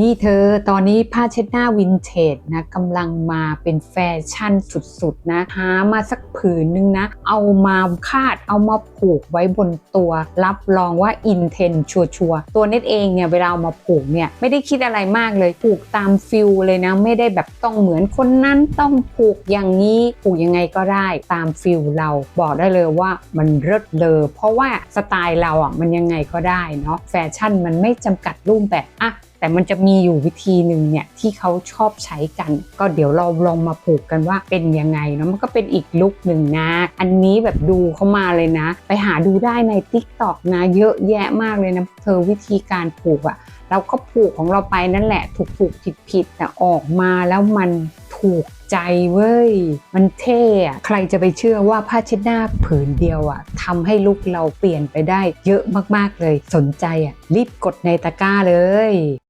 นี่เธอตอนนี้ผ้าเช็ดหน้าวินเทจนะกำลังมาเป็นแฟชั่นสุดๆนะหามาสักผืนนึงนะ เอามาคาดเอามาผูกไว้บนตัว รับรองว่าอินเทนชัวร์ๆตัวเน็ตเองเนี่ยเวลาเอามาผูกเนี่ยไม่ได้คิดอะไรมากเลย ผูกตามฟิลเลยนะ ไม่ได้แบบต้องเหมือนคนนั้นต้องผูกอย่างนี้ผูกยังไงก็ได้ตามฟิลเราบอกได้เลยว่ามันเลิศเลอเพราะว่าสไตล์เราอะมันยังไงก็ได้เนาะแฟชั่นมันไม่จำกัดรูปแบบอะ แต่มันจะมีอยู่วิธีหนึ่งเนี่ยที่เขาชอบใช้กัน ก็เดี๋ยวเราลองมาผูกกันว่าเป็นยังไงเนาะมันก็เป็นอีกลุกหนึ่งนะ อันนี้แบบดูเข้ามาเลยนะ ไปหาดูได้ใน t ิ k t o k นะ เยอะแยะมากเลยนะเธอวิธีการผูกอะเราก็ผูกของเราไปนั่นแหละถูกถูกผิดผิดแต่ออกมาแล้วมันถูกใจเว้ย มันเท่อะใครจะไปเชื่อว่าผ้าเช็ดหน้าผืนเดียวอะทำให้ลุกเราเปลี่ยนไปได้เยอะมากๆเลย สนใจอะรีบกดในตะกร้าเลย